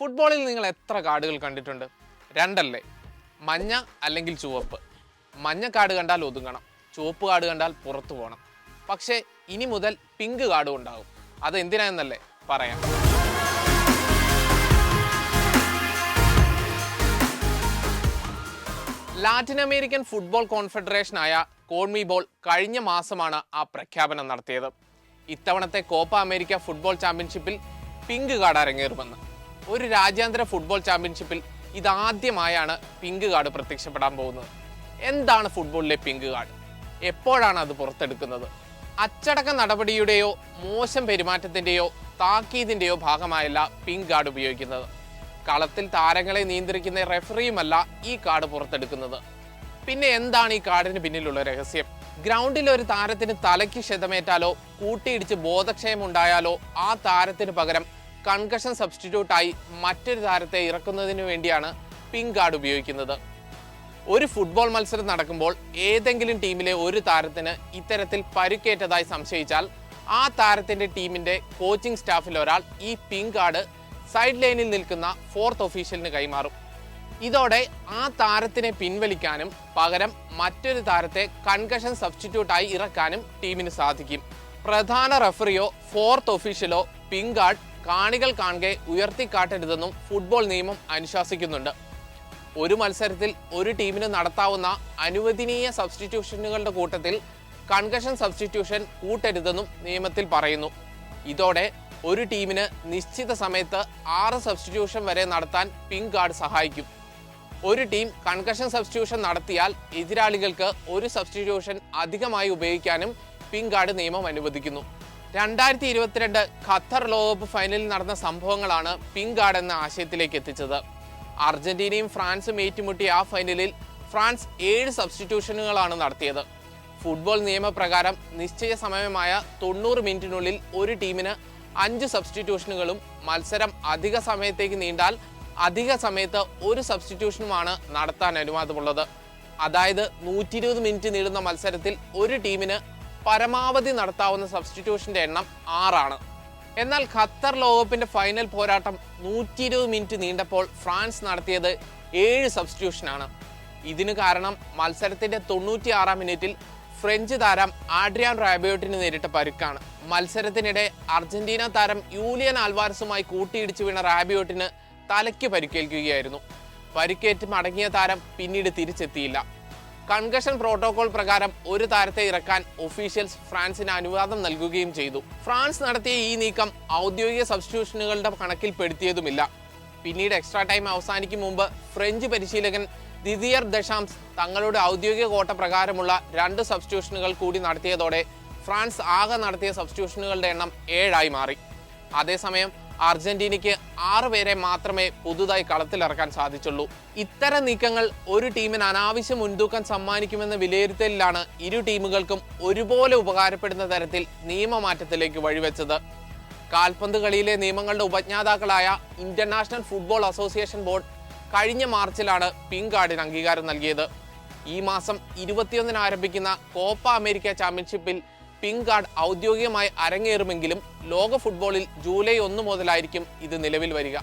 ഫുട്ബോളിൽ നിങ്ങൾ എത്ര കാർഡുകൾ കണ്ടിട്ടുണ്ട്? രണ്ടല്ലേ. മഞ്ഞ അല്ലെങ്കിൽ ചുവപ്പ്. മഞ്ഞ കാർഡ് കണ്ടാൽ ഒതുങ്ങണം. ചുവപ്പ് കാർഡ് കണ്ടാൽ പുറത്തു പോകണം. പക്ഷേ ഇനി മുതൽ പിങ്ക് കാർഡും ഉണ്ടാകും. അത് എന്തിനായെന്നല്ലേ പറയാം. ലാറ്റിൻ അമേരിക്കൻ ഫുട്ബോൾ കോൺഫെഡറേഷനായ കോൺമിബോൾ കഴിഞ്ഞ മാസമാണ് ആ പ്രഖ്യാപനം നടത്തിയത്. ഇത്തവണത്തെ കോപ്പ അമേരിക്ക ഫുട്ബോൾ ചാമ്പ്യൻഷിപ്പിൽ പിങ്ക് കാർഡ് അരങ്ങേറുമെന്ന് ഒരു രാജ്യാന്തര ഫുട്ബോൾ ചാമ്പ്യൻഷിപ്പിൽ ഇതാദ്യമായാണ് പിങ്ക് കാർഡ് പ്രത്യക്ഷപ്പെടാൻ പോകുന്നത്. എന്താണ് ഫുട്ബോളിലെ പിങ്ക് കാർഡ് എപ്പോഴാണ് അത് പുറത്തെടുക്കുന്നത്? അച്ചടക്ക നടപടിയുടെയോ മോശം പെരുമാറ്റത്തിന്റെയോ താക്കീതിന്റെയോ ഭാഗമായല്ല പിങ്ക് കാർഡ് ഉപയോഗിക്കുന്നത്. കളത്തിൽ താരങ്ങളെ നിയന്ത്രിക്കുന്ന റെഫറിയുമല്ല ഈ കാർഡ് പുറത്തെടുക്കുന്നത്. പിന്നെ എന്താണ് ഈ കാർഡിന് പിന്നിലുള്ള രഹസ്യം? ഗ്രൗണ്ടിൽ ഒരു താരത്തിന് തലയ്ക്ക് ക്ഷതമേറ്റാലോ കൂട്ടിയിടിച്ച് ബോധക്ഷയം ഉണ്ടായാലോ ആ താരത്തിന് പകരം കൺകഷൻ സബ്സ്റ്റിറ്റ്യൂട്ടായി മറ്റൊരു താരത്തെ ഇറക്കുന്നതിന് വേണ്ടിയാണ് പിങ്ക് കാർഡ് ഉപയോഗിക്കുന്നത്. ഒരു ഫുട്ബോൾ മത്സരം നടക്കുമ്പോൾ ഏതെങ്കിലും ടീമിലെ ഒരു താരത്തിന് ഇത്തരത്തിൽ പരുക്കേറ്റതായി സംശയിച്ചാൽ ആ താരത്തിന്റെ ടീമിന്റെ കോച്ചിങ് സ്റ്റാഫിൽ ഒരാൾ ഈ പിങ്ക് കാർഡ് സൈഡ് ലൈനിൽ നിൽക്കുന്ന ഫോർത്ത് ഒഫീഷ്യലിന് കൈമാറും. ഇതോടെ ആ താരത്തിനെ പിൻവലിക്കാനും പകരം മറ്റൊരു താരത്തെ കൺകഷൻ സബ്സ്റ്റിറ്റ്യൂട്ടായി ഇറക്കാനും ടീമിന് സാധിക്കും. പ്രധാന റഫറിയോ ഫോർത്ത് ഒഫീഷ്യലോ പിങ്ക് കാർഡ് കാണികൾ കാണെ ഉയർത്തിക്കാട്ടരുതെന്നും ഫുട്ബോൾ നിയമം അനുശാസിക്കുന്നുണ്ട്. ഒരു മത്സരത്തിൽ ഒരു ടീമിന് നടത്താവുന്ന അനുവദനീയ സബ്സ്റ്റിറ്റ്യൂഷനുകളുടെ കൂട്ടത്തിൽ കൺകഷൻ സബ്സ്റ്റിറ്റ്യൂഷൻ കൂട്ടരുതെന്നും നിയമത്തിൽ പറയുന്നു. ഇതോടെ ഒരു ടീമിന് നിശ്ചിത സമയത്ത് ആറ് സബ്സ്റ്റിറ്റ്യൂഷൻ വരെ നടത്താൻ പിങ്ക് കാർഡ് സഹായിക്കും. ഒരു ടീം കൺകഷൻ സബ്സ്റ്റിറ്റ്യൂഷൻ നടത്തിയാൽ എതിരാളികൾക്ക് ഒരു സബ്സ്റ്റിറ്റ്യൂഷൻ അധികമായി ഉപയോഗിക്കാനും പിങ്ക് കാർഡ് നിയമം അനുവദിക്കുന്നു. രണ്ടായിരത്തി ഇരുപത്തിരണ്ട് ഖത്തർ ലോകകപ്പ് ഫൈനലിൽ നടന്ന സംഭവങ്ങളാണ് പിങ്ക് ഗാർഡ് എന്ന ആശയത്തിലേക്ക് എത്തിച്ചത്. അർജന്റീനയും ഫ്രാൻസും ഏറ്റുമുട്ടിയ ആ ഫൈനലിൽ ഫ്രാൻസ് ഏഴ് സബ്സ്റ്റിറ്റ്യൂഷനുകളാണ് നടത്തിയത്. ഫുട്ബോൾ നിയമപ്രകാരം നിശ്ചയ സമയമായ തൊണ്ണൂറ് മിനിറ്റിനുള്ളിൽ ഒരു ടീമിന് അഞ്ച് സബ്സ്റ്റിറ്റ്യൂഷനുകളും മത്സരം അധിക സമയത്തേക്ക് നീണ്ടാൽ അധിക സമയത്ത് ഒരു സബ്സ്റ്റിറ്റ്യൂഷനുമാണ് നടത്താൻ അനുവാദമുള്ളത്. അതായത് നൂറ്റി മിനിറ്റ് നീളുന്ന മത്സരത്തിൽ ഒരു ടീമിന് പരമാവധി നടത്താവുന്ന സബ്സ്റ്റിറ്റ്യൂഷന്റെ എണ്ണം ആറാണ്. എന്നാൽ ഖത്തർ ലോകകപ്പിന്റെ ഫൈനൽ പോരാട്ടം നൂറ്റി ഇരുപത് മിനിറ്റ് നീണ്ടപ്പോൾ ഫ്രാൻസ് നടത്തിയത് ഏഴ് സബ്സ്റ്റിറ്റ്യൂഷനാണ് ഇതിനു കാരണം മത്സരത്തിന്റെ തൊണ്ണൂറ്റി ആറാം മിനിറ്റിൽ ഫ്രഞ്ച് താരം ആഡ്രിയാൻ റാബിയോട്ടിന് നേരിട്ട പരുക്കാണ്. മത്സരത്തിനിടെ അർജന്റീന താരം യൂലിയൻ ആൽവാരസുമായി കൂട്ടിയിടിച്ചു വീണ റാബിയോട്ടിന് തലയ്ക്ക് പരിക്കേൽക്കുകയായിരുന്നു. പരിക്കേറ്റ് മടങ്ങിയ താരം പിന്നീട് തിരിച്ചെത്തിയില്ല. കൺകഷൻ പ്രോട്ടോകോൾ പ്രകാരം ഒരു താരത്തെ ഇറക്കാൻ ഒഫീഷ്യൽസ് ഫ്രാൻസിന് അനുവാദം നൽകുകയും ചെയ്തു. ഫ്രാൻസ് നടത്തിയ ഈ നീക്കം ഔദ്യോഗിക സബ്സ്റ്റിറ്റ്യൂഷനുകളുടെ കണക്കിൽപ്പെടുത്തിയതുമില്ല പിന്നീട് എക്സ്ട്രാ ടൈം അവസാനിക്കും മുമ്പ് ഫ്രഞ്ച് പരിശീലകൻ ദിദിയർ ദശാംസ് തങ്ങളുടെ ഔദ്യോഗിക കോട്ട പ്രകാരമുള്ള രണ്ട് സബ്സ്റ്റിറ്റ്യൂഷനുകൾ കൂടി നടത്തിയതോടെ ഫ്രാൻസ് ആകെ നടത്തിയ സബ്സ്റ്റിറ്റ്യൂഷനുകളുടെ എണ്ണം ഏഴായി മാറി. അതേസമയം അർജന്റീനയ്ക്ക് ആറ് പേരെ മാത്രമേ പുതുതായി കളത്തിലിറക്കാൻ സാധിച്ചുള്ളൂ. ഇത്തരം നീക്കങ്ങൾ ഒരു ടീമിന് അനാവശ്യ മുൻതൂക്കം സമ്മാനിക്കുമെന്ന വിലയിരുത്തലിലാണ് ഇരു ടീമുകൾക്കും ഒരുപോലെ ഉപകാരപ്പെടുന്ന തരത്തിൽ നിയമമാറ്റത്തിലേക്ക് വഴിവെച്ചത്. കാൽപന്ത് കളിയിലെ നിയമങ്ങളുടെ ഉപജ്ഞാതാക്കളായ ഇന്റർനാഷണൽ ഫുട്ബോൾ അസോസിയേഷൻ ബോർഡ് കഴിഞ്ഞ മാർച്ചിലാണ് പിങ്ക് കാർഡിന് അംഗീകാരം നൽകിയത്. ഈ മാസം ഇരുപത്തിയൊന്നിന് ആരംഭിക്കുന്ന കോപ്പ അമേരിക്ക ചാമ്പ്യൻഷിപ്പിൽ പിങ്ക് കാർഡ് ഔദ്യോഗികമായി അരങ്ങേറുമെങ്കിലും ലോക ഫുട്ബോളിൽ ജൂലൈ ഒന്ന് മുതലായിരിക്കും ഇത് നിലവിൽ വരിക.